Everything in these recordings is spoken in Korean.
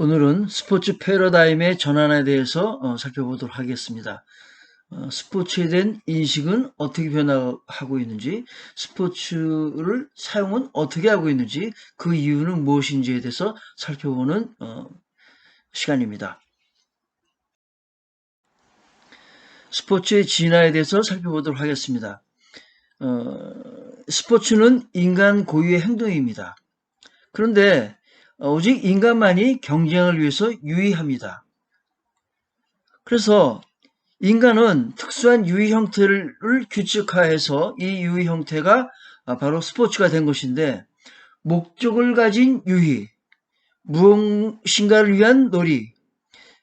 오늘은 스포츠 패러다임의 전환에 대해서 어, 살펴보도록 하겠습니다. 어, 스포츠에 대한 인식은 어떻게 변화하고 있는지, 스포츠를 사용은 어떻게 하고 있는지, 그 이유는 무엇인지에 대해서 살펴보는 어, 시간입니다. 스포츠의 진화에 대해서 살펴보도록 하겠습니다. 어, 스포츠는 인간 고유의 행동입니다. 그런데 어, 오직 인간만이 경쟁을 위해서 유의합니다. 그래서 인간은 특수한 유의 형태를 규칙화해서 이 유의 형태가 아, 바로 스포츠가 된 것인데 목적을 가진 유의, 무엇인가를 위한 놀이,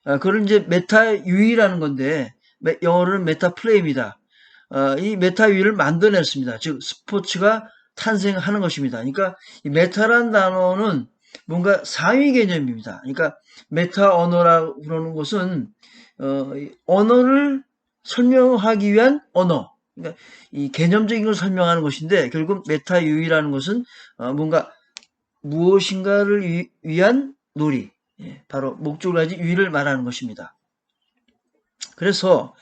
아, 그걸 이제 메타 유의라는 건데 영어로는 메타 플레이입니다. 아, 이 메타 유의를 만들어냈습니다. 즉 스포츠가 탄생하는 것입니다. 그러니까 이 메타란 단어는 뭔가 상위 개념입니다. 그러니까 메타 언어라고 그러는 것은 어, 언어를 설명하기 위한 언어. 그러니까 이 개념적인 걸 설명하는 것인데 결국 메타 유의라는 것은 어, 뭔가 무엇인가를 위, 한 놀이. 예, 바로 목적을 가진 유의를 말하는 것입니다. 그래서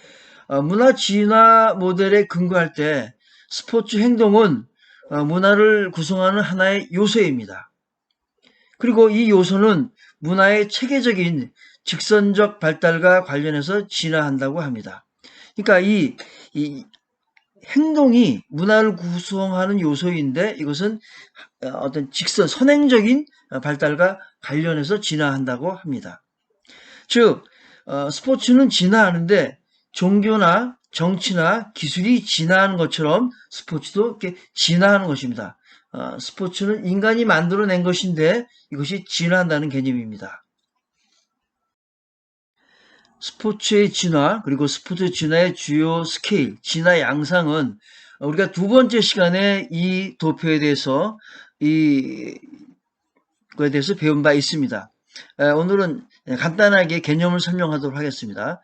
어, 문화 진화 모델에 근거할 때 스포츠 행동은 어, 문화를 구성하는 하나의 요소입니다. 그리고 이 요소는 문화의 체계적인 직선적 발달과 관련해서 진화한다고 합니다. 그러니까 이, 이 행동이 문화를 구성하는 요소인데 이것은 어떤 직선, 선행적인 발달과 관련해서 진화한다고 합니다. 즉, 어, 스포츠는 진화하는데 종교나 정치나 기술이 진화하는 것처럼 스포츠도 이렇게 진화하는 것입니다. 어, 스포츠는 인간이 만들어낸 것인데 이것이 진화한다는 개념입니다. 스포츠의 진화 그리고 스포츠 진화의 주요 스케일, 진화 양상은 우리가 두 번째 시간에 이 도표에 대해서 이 거에 대해서 배운 바 있습니다. 오늘은 간단하게 개념을 설명하도록 하겠습니다.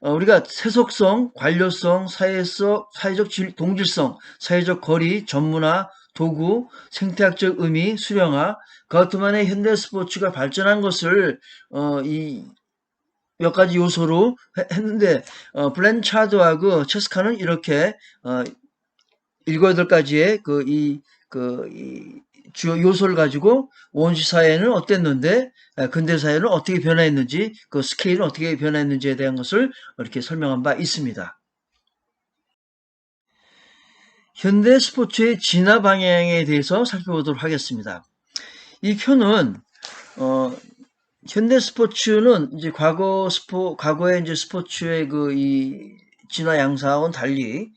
어, 우리가 세속성, 관료성, 사회성, 사회적 동질성, 사회적 거리, 전문화, 도구, 생태학적 의미, 수령화, 그것만의 현대 스포츠가 발전한 것을 어, 이 몇 가지 요소로 했는데 어, 블렌차드하고 체스카는 이렇게 어, 일곱 여덟 가지의 그 이 그, 이 주요 요소를 가지고 원시 사회는 어땠는데 근대 사회는 어떻게 변화했는지 그 스케일은 어떻게 변화했는지에 대한 것을 이렇게 설명한 바 있습니다. 현대 스포츠의 진화 방향에 대해서 살펴보도록 하겠습니다. 이 표는 어, 현대 스포츠는 이제 과거 스포 과거의 이제 스포츠의 그 이 진화 양상은 달리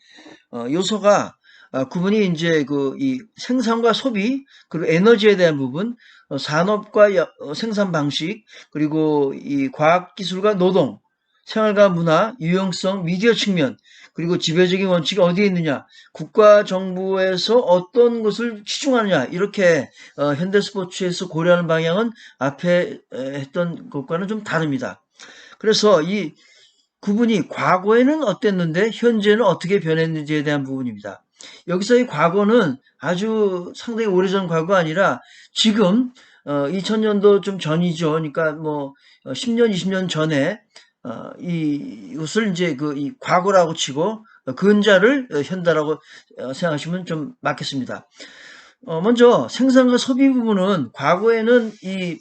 어, 요소가 어, 구분이 이제 그 이 생산과 소비 그리고 에너지에 대한 부분 어, 산업과 여, 어, 생산 방식 그리고 이 과학 기술과 노동 생활과 문화 유용성 미디어 측면 그리고 지배적인 원칙이 어디에 있느냐, 국가 정부에서 어떤 것을 치중하느냐, 이렇게 어, 현대 스포츠에서 고려하는 방향은 앞에 했던 것과는 좀 다릅니다. 그래서 이 구분이 과거에는 어땠는데 현재는 어떻게 변했는지에 대한 부분입니다. 여기서 이 과거는 아주 상당히 오래전 과거 아니라 지금 어, 2000년도 좀 전이죠. 그러니까 뭐 10년, 어, 20년 전에 어, 이것을 이제 그 이 과거라고 치고 근자를 현다라고 어, 생각하시면 좀 맞겠습니다. 어, 먼저 생산과 소비 부분은 과거에는 이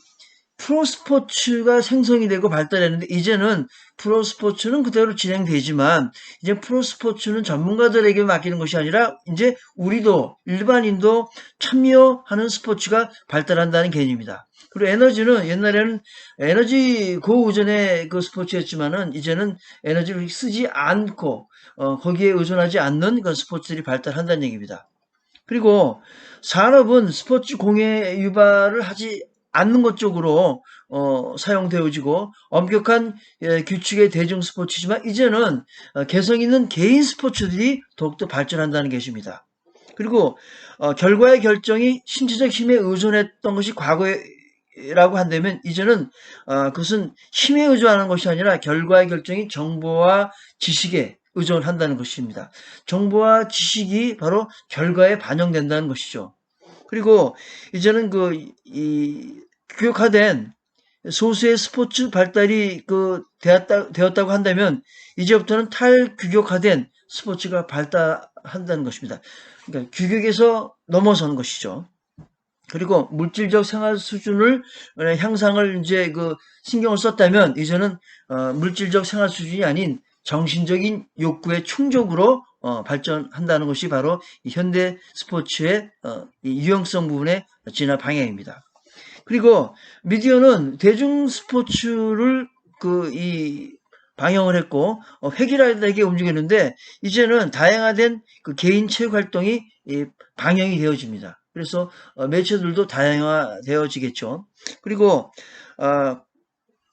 프로스포츠가 생성이 되고 발달했는데 이제는 프로스포츠는 그대로 진행되지만 이제 프로스포츠는 전문가들에게 맡기는 것이 아니라 이제 우리도 일반인도 참여하는 스포츠가 발달한다는 개념입니다. 그리고 에너지는 옛날에는 에너지 고의존의 그 스포츠였지만은 이제는 에너지를 쓰지 않고 어, 거기에 의존하지 않는 그 스포츠들이 발달한다는 얘기입니다. 그리고 산업은 스포츠 공해 유발을 하지 않는 것 쪽으로 어, 사용되어지고 엄격한 예, 규칙의 대중 스포츠지만 이제는 어, 개성 있는 개인 스포츠들이 더욱더 발전한다는 것입니다. 그리고 어, 결과의 결정이 신체적 힘에 의존했던 것이 과거에 라고 한다면 이제는 어, 그것은 힘에 의존하는 것이 아니라 결과의 결정이 정보와 지식에 의존한다는 것입니다. 정보와 지식이 바로 결과에 반영된다는 것이죠. 그리고 이제는 그이 교육화된 소수의 스포츠 발달이 그 되었다, 되었다고 한다면 이제부터는 탈규격화된 스포츠가 발달한다는 것입니다. 그러니까 규격에서 넘어서는 것이죠. 그리고 물질적 생활 수준을 어, 향상을 이제 그 신경을 썼다면 이제는 어, 물질적 생활 수준이 아닌 정신적인 욕구의 충족으로 어, 발전한다는 것이 바로 이 현대 스포츠의 어, 이 유형성 부분의 진화 방향입니다. 그리고 미디어는 대중 스포츠를 그 이 방영을 했고 어, 획일화되게 움직였는데 이제는 다양화된 그 개인 체육 활동이 이 방영이 되어집니다. 그래서 어, 매체들도 다양화되어지겠죠. 그리고 어,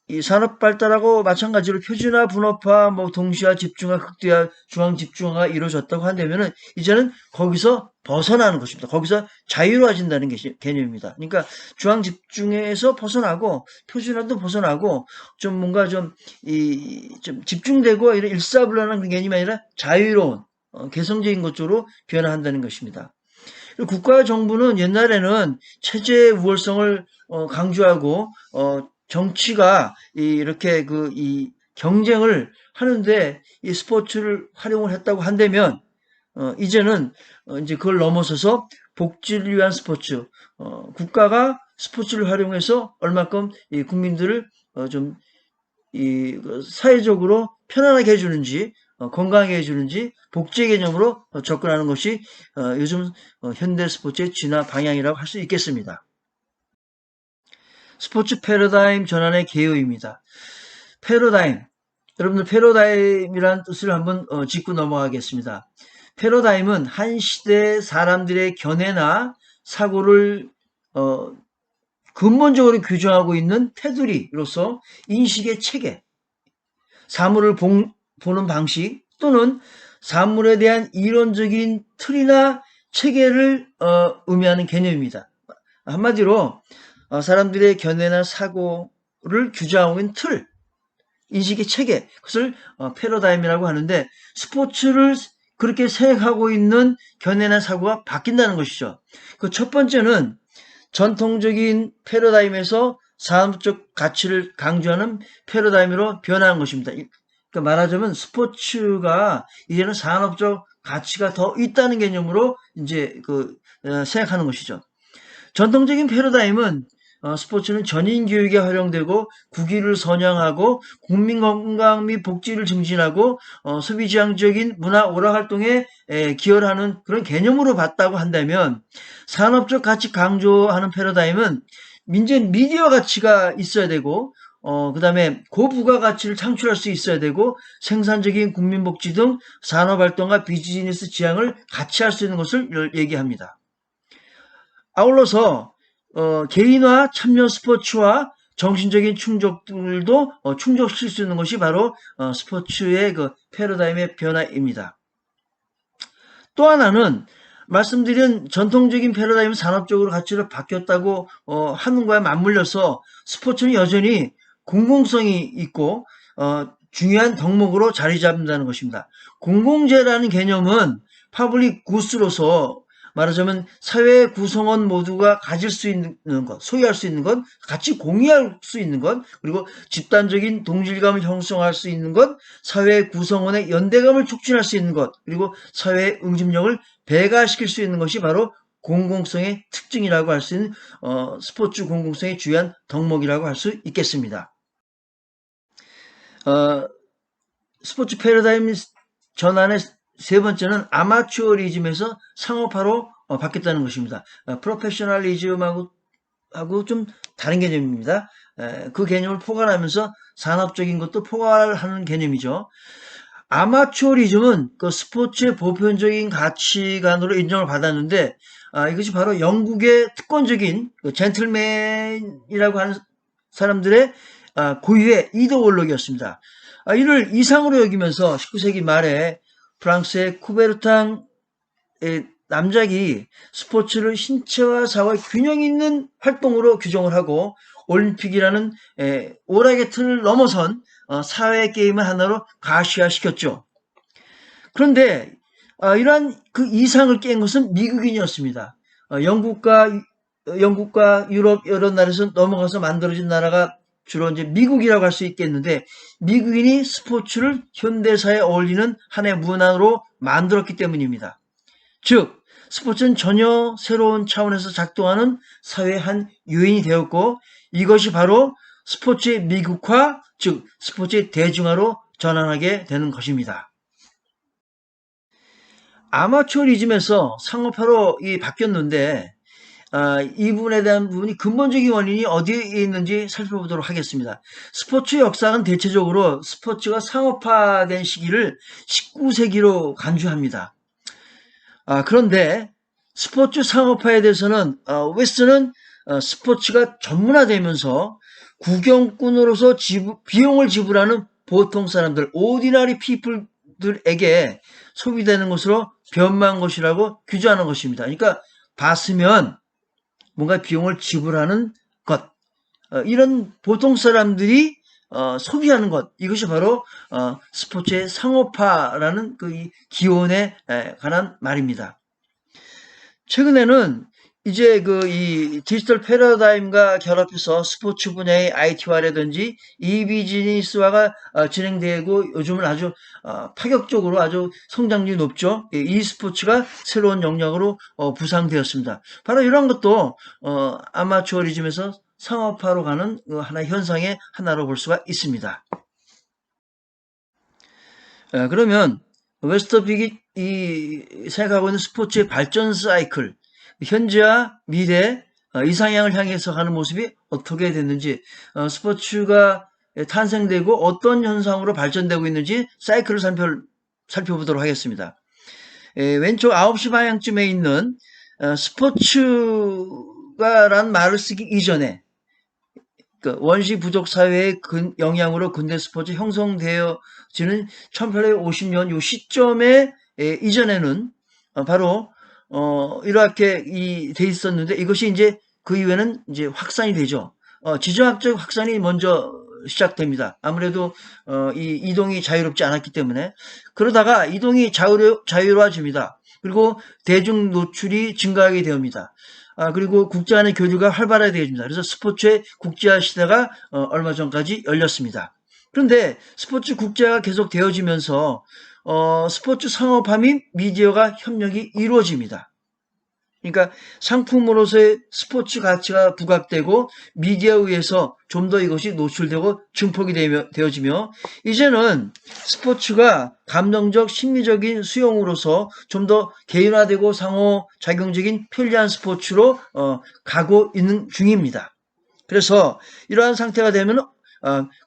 이 산업 발달하고 마찬가지로 표준화, 분업화, 뭐 동시화, 집중화, 극대화, 중앙 집중화가 이루어졌다고 한다면은 이제는 거기서 벗어나는 것입니다. 거기서 자유로워진다는 게 개념입니다. 그러니까 중앙 집중에서 벗어나고 표준화도 벗어나고 좀 뭔가 좀 이 좀 집중되고 이런 일사불란한 개념이 아니라 자유로운 어, 개성적인 것 쪽으로 변화한다는 것입니다. 국가와 정부는 옛날에는 체제 우월성을 어, 강조하고 어, 정치가 이- 이렇게 그 이 경쟁을 하는데 이 스포츠를 활용을 했다고 한다면 어, 이제는 어, 이제 그걸 넘어서서 복지를 위한 스포츠 어, 국가가 스포츠를 활용해서 얼마큼 이 국민들을 어, 좀이 그 사회적으로 편안하게 해주는지 어, 건강하게 해주는지 복지 개념으로 어, 접근하는 것이 어, 요즘 어, 현대 스포츠의 진화 방향이라고 할 수 있겠습니다. 스포츠 패러다임 전환의 개요입니다. 패러다임. 여러분들 패러다임이라는 뜻을 한번 어, 짚고 넘어가겠습니다. 패러다임은 한 시대 사람들의 견해나 사고를 어, 근본적으로 규정하고 있는 테두리로서 인식의 체계, 사물을 본- 보는 방식 또는 사물에 대한 이론적인 틀이나 체계를 어, 의미하는 개념입니다. 한마디로 어, 사람들의 견해나 사고를 규정하고 있는 틀, 인식의 체계, 그것을 어, 패러다임이라고 하는데 스포츠를 그렇게 생각하고 있는 견해나 사고가 바뀐다는 것이죠. 그 첫 번째는 전통적인 패러다임에서 산업적 가치를 강조하는 패러다임으로 변화한 것입니다. 이- 그러니까 말하자면 스포츠가 이제는 산업적 가치가 더 있다는 개념으로 이제 그 어, 생각하는 것이죠. 전통적인 패러다임은 어, 스포츠는 전인 교육에 활용되고 국위를 선양하고 국민 건강 및 복지를 증진하고 어, 소비지향적인 문화 오락 활동에 에, 기여를 하는 그런 개념으로 봤다고 한다면 산업적 가치 강조하는 패러다임은 민재 미디어 가치가 있어야 되고 어, 그 다음에 고부가 가치를 창출할 수 있어야 되고 생산적인 국민복지 등 산업활동과 비즈니스 지향을 같이 할 수 있는 것을 얘기합니다. 아울러서 어, 개인화 참여 스포츠와 정신적인 충족들도 어, 충족시킬 수 있는 것이 바로 어, 스포츠의 그 패러다임의 변화입니다. 또 하나는 말씀드린 전통적인 패러다임 산업적으로 가치로 바뀌었다고 어, 하는 거에 맞물려서 스포츠는 여전히 공공성이 있고 어, 중요한 덕목으로 자리 잡는다는 것입니다. 공공재라는 개념은 파블릭 구스로서 말하자면 사회 구성원 모두가 가질 수 있는 것, 소유할 수 있는 것, 같이 공유할 수 있는 것, 그리고 집단적인 동질감을 형성할 수 있는 것, 사회 구성원의 연대감을 촉진할 수 있는 것, 그리고 사회 응집력을 배가시킬 수 있는 것이 바로 공공성의 특징이라고 할 수 있는 어, 스포츠 공공성의 주요한 덕목이라고 할 수 있겠습니다. 어, 스포츠 패러다임 전환의 세 번째는 아마추어리즘에서 상업화로 어, 바뀌었다는 것입니다. 어, 프로페셔널리즘하고 하고 좀 다른 개념입니다. 에, 그 개념을 포괄하면서 산업적인 것도 포괄하는 개념이죠. 아마추어리즘은 그 스포츠의 보편적인 가치관으로 인정을 받았는데 아, 이것이 바로 영국의 특권적인 그 젠틀맨이라고 하는 사람들의 아, 고유의 이데올로기였습니다. 아, 이를 이상으로 여기면서 19세기 말에 프랑스의 쿠베르탕 남작이 스포츠를 신체와 사고의 균형 있는 활동으로 규정을 하고 올림픽이라는 에, 오락의 틀을 넘어선 어, 사회 게임을 하나로 가시화시켰죠. 그런데 어, 이러한 그 이상을 깬 것은 미국인이었습니다. 어, 영국과 영국과 유럽 여러 나라에서 넘어가서 만들어진 나라가 주로 이제 미국이라고 할 수 있겠는데 미국인이 스포츠를 현대사에 어울리는 하나의 문화로 만들었기 때문입니다. 즉 스포츠는 전혀 새로운 차원에서 작동하는 사회의 한 요인이 되었고 이것이 바로 스포츠의 미국화, 즉 스포츠의 대중화로 전환하게 되는 것입니다. 아마추어리즘에서 상업화로 이 바뀌었는데 아, 이 부분에 대한 부분이 근본적인 원인이 어디에 있는지 살펴보도록 하겠습니다. 스포츠 역사는 대체적으로 스포츠가 상업화된 시기를 19세기로 간주합니다. 아, 그런데 스포츠 상업화에 대해서는 어, 웨스는 어, 스포츠가 전문화되면서 구경꾼으로서 지불, 비용을 지불하는 보통 사람들, 오디나리 피플들에게 소비되는 것으로 변만 것이라고 규정하는 것입니다. 그러니까 봤으면 뭔가 비용을 지불하는 것, 어, 이런 보통 사람들이 어, 소비하는 것 이것이 바로 어, 스포츠의 상업화라는 그 기원에 에, 관한 말입니다. 최근에는 이제 그 이 디지털 패러다임과 결합해서 스포츠 분야의 IT화라든지 이 비즈니스화가 어, 진행되고 요즘은 아주 어, 파격적으로 아주 성장률이 높죠. 이 스포츠가 새로운 영역으로 어, 부상되었습니다. 바로 이런 것도 어, 아마추어리즘에서 상업화로 가는 그 하나의 현상의 하나로 볼 수가 있습니다. 에, 그러면 웨스터빅이 이 생각하고 있는 스포츠의 발전 사이클 현재와 미래 어, 이상향을 향해서 가는 모습이 어떻게 됐는지 어, 스포츠가 탄생되고 어떤 현상으로 발전되고 있는지 사이클을 살펴, 살펴보도록 하겠습니다. 왼쪽 9시 방향쯤에 있는 어, 스포츠가란 말을 쓰기 이전에 그 원시 부족 사회의 근, 영향으로 근대 스포츠 형성되어지는 1850년 요 시점에 이전에는 바로 어, 이렇게 이, 돼 있었는데 이것이 이제 그 이후에는 이제 확산이 되죠. 어, 지정학적 확산이 먼저 시작됩니다. 아무래도 어, 이 이동이 자유롭지 않았기 때문에 그러다가 이동이 자유로, 자유로워집니다. 그리고 대중 노출이 증가하게 됩니다. 아, 그리고 국제 간의 교류가 활발하게 되어집니다. 그래서 스포츠의 국제화 시대가 어, 얼마 전까지 열렸습니다. 그런데 스포츠 국제화가 계속 되어지면서 어, 스포츠 상업화 및 미디어가 협력이 이루어집니다. 그러니까 상품으로서의 스포츠 가치가 부각되고 미디어에 의해서 좀 더 이것이 노출되고 증폭이 되어지며 이제는 스포츠가 감정적 심리적인 수용으로서 좀 더 개인화되고 상호 작용적인 편리한 스포츠로 어, 가고 있는 중입니다. 그래서 이러한 상태가 되면 어,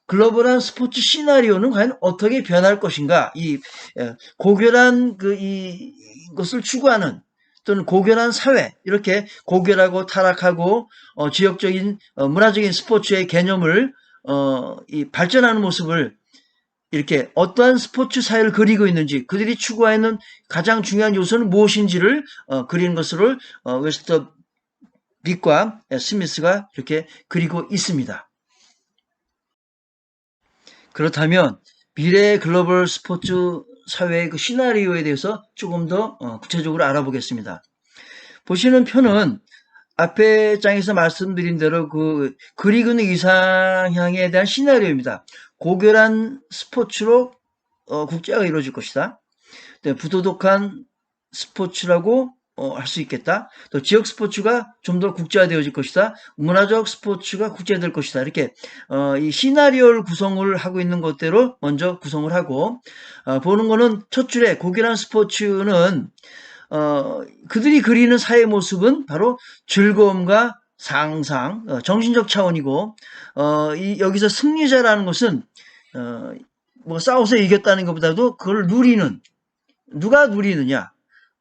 글로벌한 스포츠 시나리오는 과연 어떻게 변할 것인가? 이 예, 고결한 그 이 것을 추구하는 또는 고결한 사회 이렇게 고결하고 타락하고 어, 지역적인 어, 문화적인 스포츠의 개념을 어, 이 발전하는 모습을 이렇게 어떠한 스포츠 사회를 그리고 있는지 그들이 추구하는 가장 중요한 요소는 무엇인지를 어, 그리는 것으로 어, 웨스터 빅과 스미스가 이렇게 그리고 있습니다. 그렇다면 미래의 글로벌 스포츠 사회의 그 시나리오에 대해서 조금 더 어, 구체적으로 알아보겠습니다. 보시는 표는 앞에 장에서 말씀드린 대로 그 그리그는 이상향에 대한 시나리오입니다. 고결한 스포츠로 어, 국제화가 이루어질 것이다. 네, 부도덕한 스포츠라고 어, 할 수 있겠다. 또 지역 스포츠가 좀 더 국제화되어질 것이다. 문화적 스포츠가 국제화될 것이다. 이렇게 어, 이 시나리오를 구성을 하고 있는 것대로 먼저 구성을 하고 어, 보는 거는 첫 줄에 고결한 스포츠는 어, 그들이 그리는 사회 모습은 바로 즐거움과 상상, 어, 정신적 차원이고 어, 이, 여기서 승리자라는 것은 어, 뭐 싸워서 이겼다는 것보다도 그걸 누리는 누가 누리느냐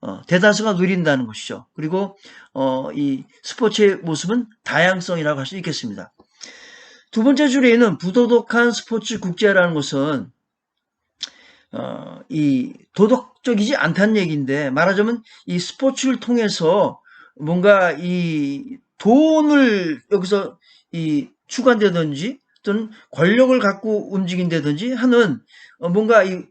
어, 대다수가 누린다는 것이죠. 그리고 어, 이 스포츠의 모습은 다양성이라고 할 수 있겠습니다. 두 번째 줄에 있는 부도덕한 스포츠 국제라는 것은 어, 이 도덕적이지 않다는 얘기인데 말하자면 이 스포츠를 통해서 뭔가 이 돈을 여기서 이 추구한다든지 또는 권력을 갖고 움직인다든지 하는 어, 뭔가 이,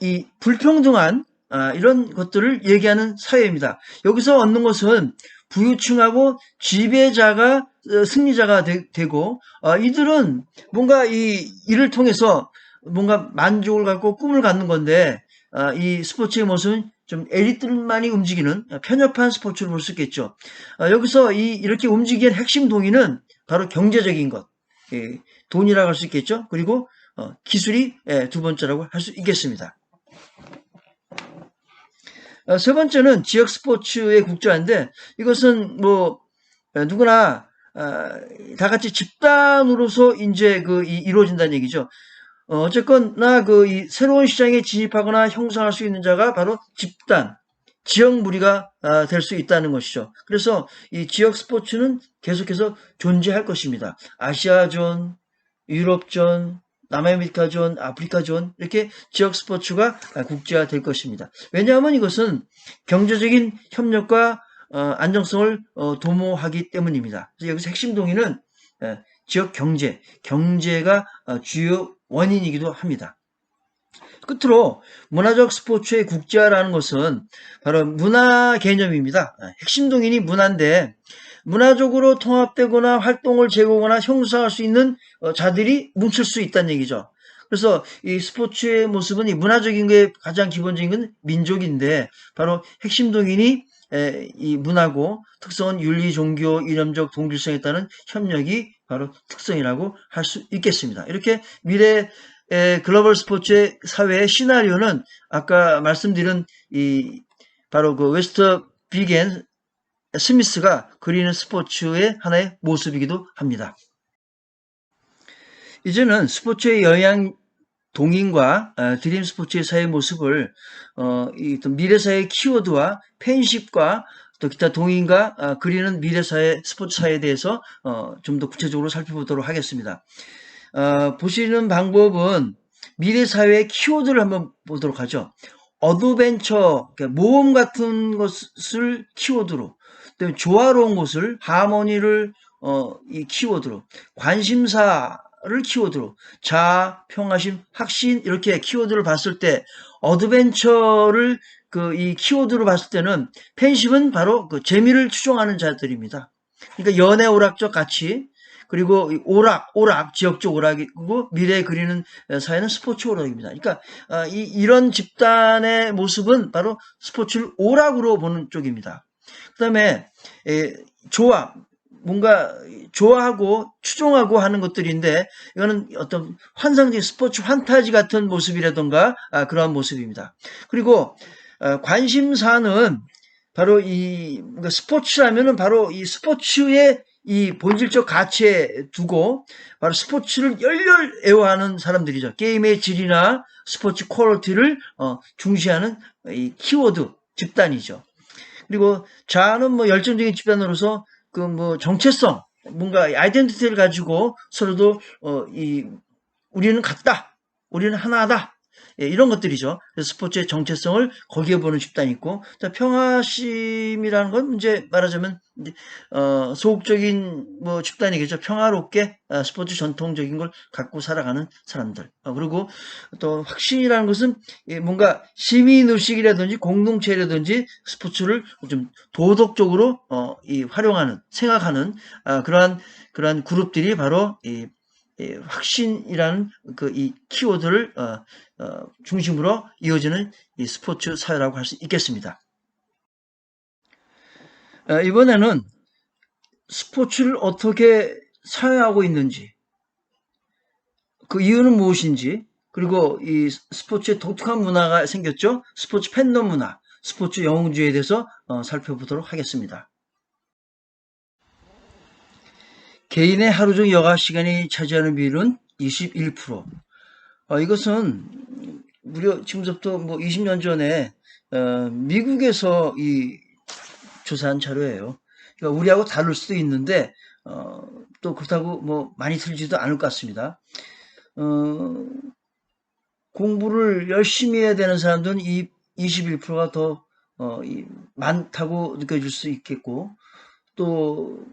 이 불평등한 아, 이런 것들을 얘기하는 사회입니다. 여기서 얻는 것은 부유층하고 지배자가 어, 승리자가 되, 고 어, 이들은 뭔가 이 일을 통해서 뭔가 만족을 갖고 꿈을 갖는 건데 어, 이 스포츠의 모습은 좀 엘리트만이 움직이는 편협한 스포츠를 볼 수 있겠죠. 어, 여기서 이 이렇게 움직이는 핵심 동의는 바로 경제적인 것, 예, 돈이라고 할 수 있겠죠. 그리고 어, 기술이 예, 두 번째라고 할 수 있겠습니다. 어, 세 번째는 지역 스포츠의 국제화인데 이것은 뭐 어, 누구나 어, 다 같이 집단으로서 이제 그 이, 이루어진다는 얘기죠. 어, 어쨌거나 그이 새로운 시장에 진입하거나 형성할 수 있는 자가 바로 집단, 지역 무리가 아, 될수 있다는 것이죠. 그래서 이 지역 스포츠는 계속해서 존재할 것입니다. 아시아존, 유럽존, 남아메리카 존, 아프리카 존 이렇게 지역 스포츠가 국제화 될 것입니다. 왜냐하면 이것은 경제적인 협력과 어, 안정성을 어, 도모하기 때문입니다. 여기서 핵심 동의는 예, 지역 경제, 경제가 어, 주요 원인이기도 합니다. 끝으로 문화적 스포츠의 국제화라는 것은 바로 문화 개념입니다. 핵심 동인이 문화인데 문화적으로 통합되거나 활동을 제공하거나 형성할 수 있는 어, 자들이 뭉칠 수 있다는 얘기죠. 그래서 이 스포츠의 모습은 이 문화적인 게 가장 기본적인 건 민족인데 바로 핵심 동인이 이 문화고 특성은 윤리, 종교, 이념적 동질성에 따른 협력이 바로 특성이라고 할 수 있겠습니다. 이렇게 미래 글로벌 스포츠의 사회의 시나리오는 아까 말씀드린 이 바로 그 웨스터 비겐 스미스가 그리는 스포츠의 하나의 모습이기도 합니다. 이제는 스포츠의 영향 동인과 어, 드림 스포츠의 사회 모습을 어, 이 미래 사회 키워드와 팬십과 또 기타 동인과 어, 그리는 미래 사회 스포츠 사회에 대해서 어, 좀더 구체적으로 살펴보도록 하겠습니다. 어, 보시는 방법은 미래 사회의 키워드를 한번 보도록 하죠. 어드벤처, 그러니까 모험 같은 것을 키워드로 그다음에 조화로운 것을 하모니를 어, 이 키워드로 관심사를 키워드로 자, 평화심, 확신 이렇게 키워드를 봤을 때 어드벤처를 그 이 키워드로 봤을 때는 팬심은 바로 그 재미를 추종하는 자들입니다. 그러니까 연애 오락적 가치 그리고 오락, 오락, 지역적 오락이고 미래에 그리는 사회는 스포츠 오락입니다. 그러니까 어, 이, 이런 집단의 모습은 바로 스포츠를 오락으로 보는 쪽입니다. 그 다음에 좋아 뭔가 좋아하고 추종하고 하는 것들인데 이거는 어떤 환상적인 스포츠 환타지 같은 모습이라던가 아, 그러한 모습입니다. 그리고 어, 관심사는 바로 이 스포츠라면은 바로 이 스포츠의 이 본질적 가치에 두고 바로 스포츠를 열렬 애호하는 사람들이죠. 게임의 질이나 스포츠 퀄리티를 어, 중시하는 이 키워드 집단이죠. 그리고 자아는 뭐 열정적인 집단으로서 그 뭐 정체성, 뭔가 아이덴티티를 가지고 서로도 어 이 우리는 같다, 우리는 하나다 예, 이런 것들이죠. 그래서 스포츠의 정체성을 거기에 보는 집단이 있고, 평화심이라는 건 이제 말하자면 어, 소극적인 뭐 집단이겠죠. 평화롭게 어, 스포츠 전통적인 걸 갖고 살아가는 사람들. 어, 그리고 또 확신이라는 것은 뭔가 시민 의식이라든지 공동체라든지 스포츠를 좀 도덕적으로 어, 이 활용하는 생각하는 아, 그러한 그러한 그룹들이 바로 이 확신이라는 그 이 키워드를 어, 어, 중심으로 이어지는 이 스포츠 사회라고 할 수 있겠습니다. 어, 이번에는 스포츠를 어떻게 사용하고 있는지, 그 이유는 무엇인지, 그리고 이 스포츠의 독특한 문화가 생겼죠. 스포츠 팬덤 문화, 스포츠 영웅주의에 대해서 어, 살펴보도록 하겠습니다. 개인의 하루 중 여가 시간이 차지하는 비율은 21%. 어, 이것은 무려 지금부터 뭐 20년 전에 어, 미국에서 이 조사한 자료예요. 그러니까 우리하고 다를 수도 있는데 어, 또 그렇다고 뭐 많이 틀리지도 않을 것 같습니다. 어, 공부를 열심히 해야 되는 사람들은 이 21%가 더 어, 이, 많다고 느껴질 수 있겠고 또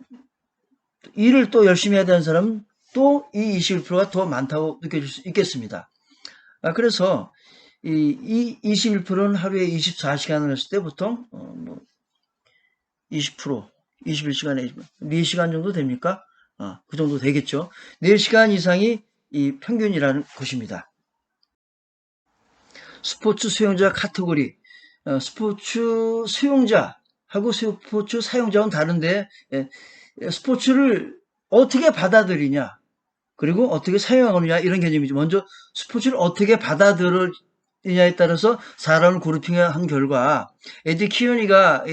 일을 또 열심히 해야 되는 사람은 또 이 21%가 더 많다고 느껴질 수 있겠습니다. 아, 그래서 이, 이 21%는 하루에 24시간을 했을 때 보통 어, 뭐 20% 21시간에 4시간 정도 됩니까? 어, 그 정도 되겠죠. 4시간 이상이 이 평균이라는 것입니다. 스포츠 수용자 카테고리, 어, 스포츠 수용자하고 스포츠 사용자는 다른데, 예, 스포츠를 어떻게 받아들이냐, 그리고 어떻게 사용하느냐, 이런 개념이죠. 먼저 스포츠를 어떻게 받아들이냐에 따라서 사람을 그룹핑한 결과, 에디 키오니가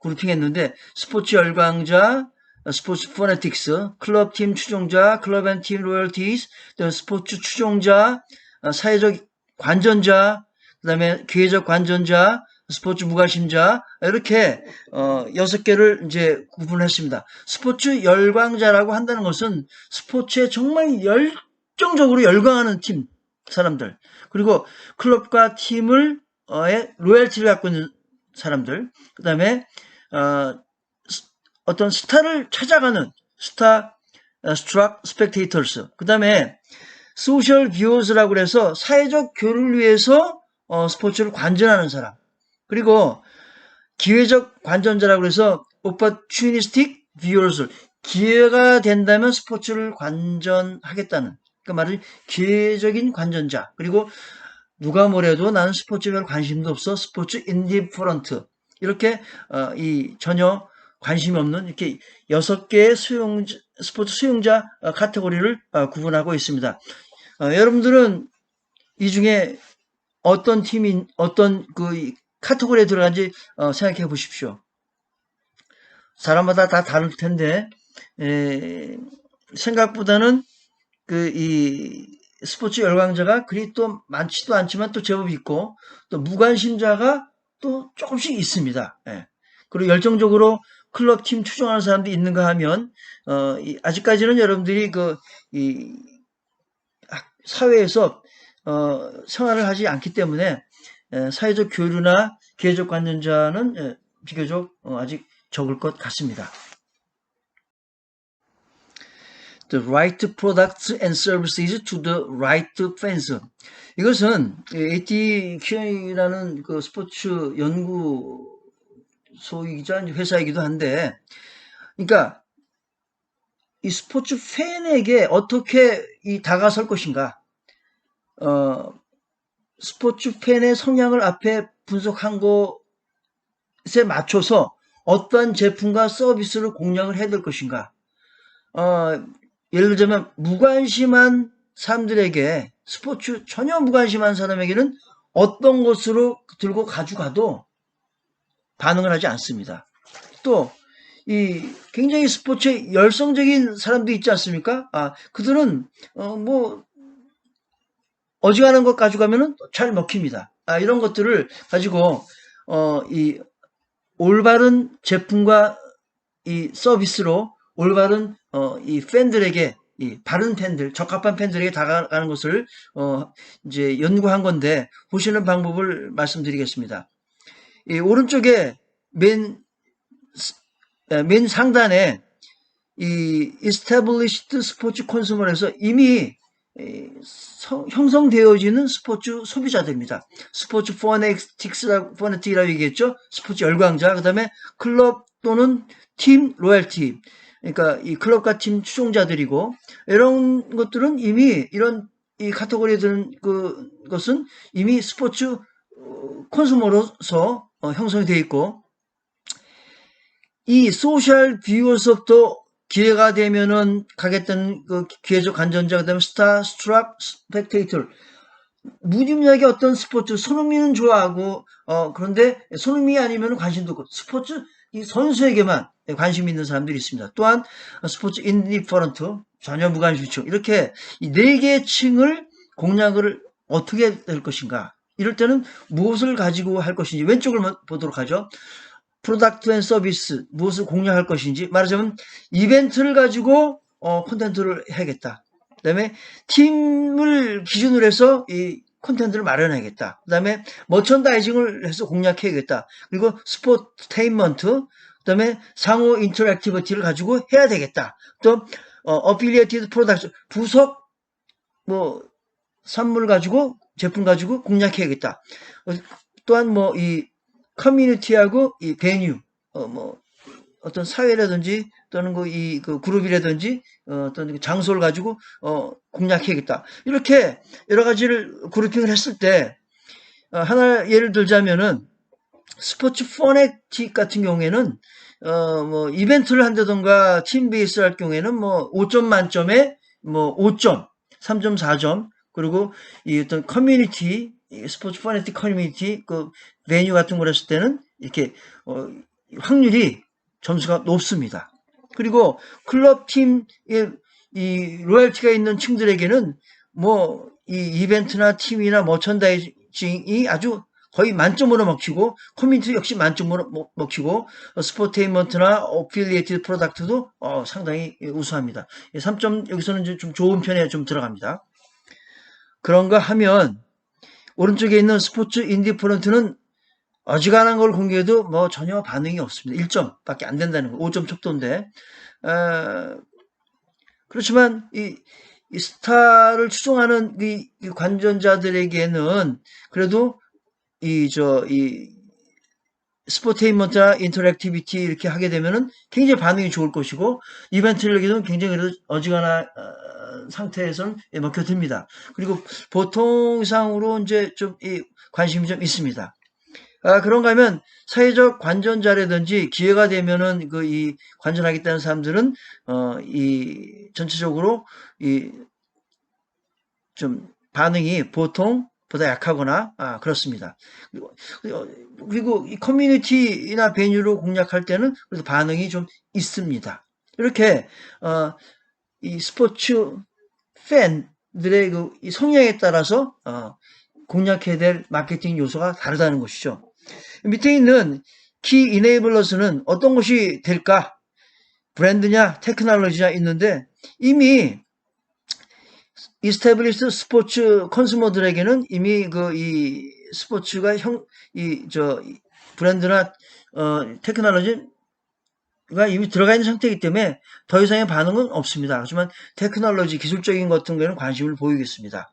그룹핑했는데, 스포츠 열광자, 스포츠 포네틱스, 클럽 팀 추종자, 클럽 앤 팀 로열티스, 스포츠 추종자, 어, 사회적 관전자, 그 다음에 기회적 관전자, 스포츠 무관심자 이렇게 어 여섯 개를 이제 구분했습니다. 스포츠 열광자라고 한다는 것은 스포츠에 정말 열정적으로 열광하는 팀 사람들. 그리고 클럽과 팀을 어의 로열티를 갖고 있는 사람들. 그 다음에 어 어떤 스타를 찾아가는 스타 스트락 스펙테이터스. 그 다음에 소셜 뷰어스라고 그래서 사회적 교류를 위해서 어, 스포츠를 관전하는 사람. 그리고 기회적 관전자라고 해서 opportunistic viewers 기회가 된다면 스포츠를 관전하겠다는 그 말은 기회적인 관전자. 그리고 누가 뭐래도 나는 스포츠에 별 관심도 없어. 스포츠 indifferent 이렇게 어, 이 전혀 관심이 없는 이렇게 여섯 개의 수용 스포츠 수용자 어, 카테고리를 어, 구분하고 있습니다. 어, 여러분들은 이 중에 어떤 팀인 어떤 그 카테고리에 들어간지 어, 생각해 보십시오. 사람마다 다 다를 텐데 에, 생각보다는 그 이 스포츠 열광자가 그리 또 많지도 않지만 또 제법 있고 또 무관심자가 또 조금씩 있습니다. 예. 그리고 열정적으로 클럽 팀 추종하는 사람도 있는가 하면 어, 이, 아직까지는 여러분들이 그 이 사회에서 어, 생활을 하지 않기 때문에 에, 사회적 교류나 기회적 관련자는 에, 비교적 어, 아직 적을 것 같습니다. The right products and services to the right fans. 이것은 AT 키언이라는 그 스포츠 연구 소이기자 회사이기도 한데, 그러니까 이 스포츠 팬에게 어떻게 이 다가설 것인가? 어, 스포츠 팬의 성향을 앞에 분석한 것에 맞춰서 어떠한 제품과 서비스를 공략을 해야 될 것인가. 어, 예를 들자면 무관심한 사람들에게 스포츠 전혀 무관심한 사람에게는 어떤 것으로 들고 가져가도 반응을 하지 않습니다. 또 이 굉장히 스포츠에 열성적인 사람도 있지 않습니까? 아 그들은 어 뭐 어지간한 것 가져가면은 잘 먹힙니다. 아, 이런 것들을 가지고 어, 이 올바른 제품과 이 서비스로 올바른 어, 이 팬들에게 이 바른 팬들, 적합한 팬들에게 다가가는 것을 어, 이제 연구한 건데 보시는 방법을 말씀드리겠습니다. 이 오른쪽에 맨, 맨 상단에 이 established 스포츠 콘수머에서 이미 형성되어지는 스포츠 소비자들입니다. 스포츠 포네틱스라고, 포네틱이라고 얘기했죠. 스포츠 열광자. 그 다음에 클럽 또는 팀 로얄티. 그러니까 이 클럽과 팀 추종자들이고, 이런 것들은 이미 이런 이 카테고리에 드는 그 것은 이미 스포츠 콘수머로서 어, 형성이 되어 있고, 이 소셜 뷰어서부터 기회가 되면은 가겠다는 그 기회적 관전자 그다음에 스타 스트랍 스펙테이터 무지무지하게 어떤 스포츠 손흥민은 좋아하고 어 그런데 손흥민이 아니면 관심도 없고 스포츠 이 선수에게만 관심 있는 사람들이 있습니다. 또한 스포츠 인디퍼런트 전혀 무관심층 이렇게 이 네 개의 층을 공략을 어떻게 될 것인가 이럴 때는 무엇을 가지고 할 것인지 왼쪽을 보도록 하죠. 프로덕트 앤 서비스 무엇을 공략할 것인지 말하자면 이벤트를 가지고 어, 콘텐츠를 해야겠다. 그 다음에 팀을 기준으로 해서 이 콘텐츠를 마련해야겠다. 그 다음에 머천다이징을 해서 공략해야겠다. 그리고 스포테인먼트, 그 다음에 상호 인터랙티비티를 가지고 해야 되겠다. 또 어, 어필리에이티드 프로덕트 부속 뭐 선물 가지고 제품 가지고 공략해야겠다. 또한 뭐 이 커뮤니티하고 이 베뉴, 어, 뭐, 어떤 사회라든지 또는 그 이 그 그룹이라든지 어, 어떤 그 장소를 가지고 어, 공략해야겠다. 이렇게 여러 가지를 그룹핑을 했을 때 어, 하나 예를 들자면은 스포츠 포넥틱 같은 경우에는 어, 뭐 이벤트를 한다던가 팀 베이스를 할 경우에는 뭐 5점 만점에 뭐 5점, 3점, 4점 그리고 이 어떤 커뮤니티 이 스포츠 포넥틱 커뮤니티 그 메뉴 같은 걸 했을 때는 이렇게 어, 확률이 점수가 높습니다. 그리고 클럽 팀의 이 로열티가 있는 층들에게는 뭐 이 이벤트나 팀이나 머천다이징이 아주 거의 만점으로 먹히고 커뮤니티 역시 만점으로 먹- 먹히고 어, 스포테인먼트나 어필리에이티드 프로덕트도 어, 상당히 우수합니다. 3점 여기서는 좀 좋은 편에 좀 들어갑니다. 그런가 하면 오른쪽에 있는 스포츠 인디프런트는 어지간한 걸 공개해도 뭐 전혀 반응이 없습니다. 1점밖에 안 된다는 거. 5점 척도인데. 어, 그렇지만 이, 이 스타를 추종하는 이, 이 관전자들에게는 그래도 이저이 스포테인먼트나 인터랙티비티 이렇게 하게 되면은 굉장히 반응이 좋을 것이고 이벤트를 하게 되면 굉장히 어지간한 어, 상태에서는 예, 먹혀듭니다. 그리고 보통상으로 이제 좀이 관심이 좀 있습니다. 아, 그런가 하면 사회적 관전자라든지 기회가 되면은 그 이 관전하겠다는 사람들은 어, 이 전체적으로 이 좀 반응이 보통 보다 약하거나 아, 그렇습니다. 그리고, 그리고 이 커뮤니티나 베뉴로 공략할 때는 그래도 반응이 좀 있습니다. 이렇게 어, 이 스포츠 팬들의 그이 성향에 따라서 어, 공략해야 될 마케팅 요소가 다르다는 것이죠. 밑에 있는 키 이네이블러스는 어떤 것이 될까? 브랜드냐, 테크놀로지냐 있는데 이미 이스테블리스 스포츠 컨슈머들에게는 이미 그 이 스포츠가 형 이 저 브랜드나 어 테크놀로지 가 이미 들어가 있는 상태이기 때문에 더 이상의 반응은 없습니다. 하지만 테크놀로지 기술적인 같은 거에는 관심을 보이겠습니다.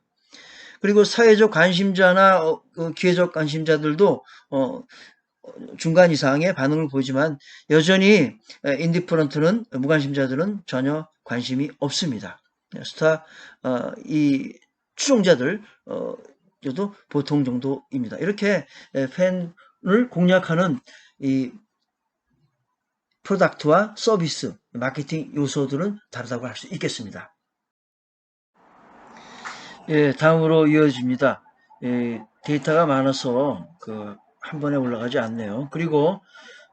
그리고 사회적 관심자나 어, 그 기회적 관심자들도 어, 중간 이상의 반응을 보이지만 여전히 에, 인디프런트는 무관심자들은 전혀 관심이 없습니다. 스타 어, 이 추종자들 어, 도 보통 정도입니다. 이렇게 에, 팬을 공략하는 이 프로덕트와 서비스, 마케팅 요소들은 다르다고 할 수 있겠습니다. 예, 다음으로 이어집니다. 예, 데이터가 많아서 그 한 번에 올라가지 않네요. 그리고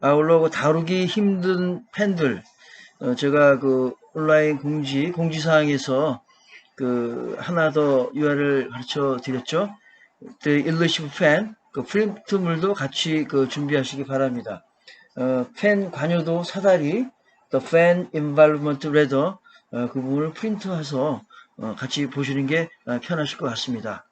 아울러 그 다루기 힘든 팬들, 어, 제가 그 온라인 공지 공지 사항에서 그 하나 더 URL 가르쳐 드렸죠. The Illusive Fan 그 프린트물도 같이 그 준비하시기 바랍니다. 어, 팬 관여도 사다리 The Fan Involvement Letter 어, 그 부분을 프린트해서 어, 같이 보시는 게 어, 편하실 것 같습니다.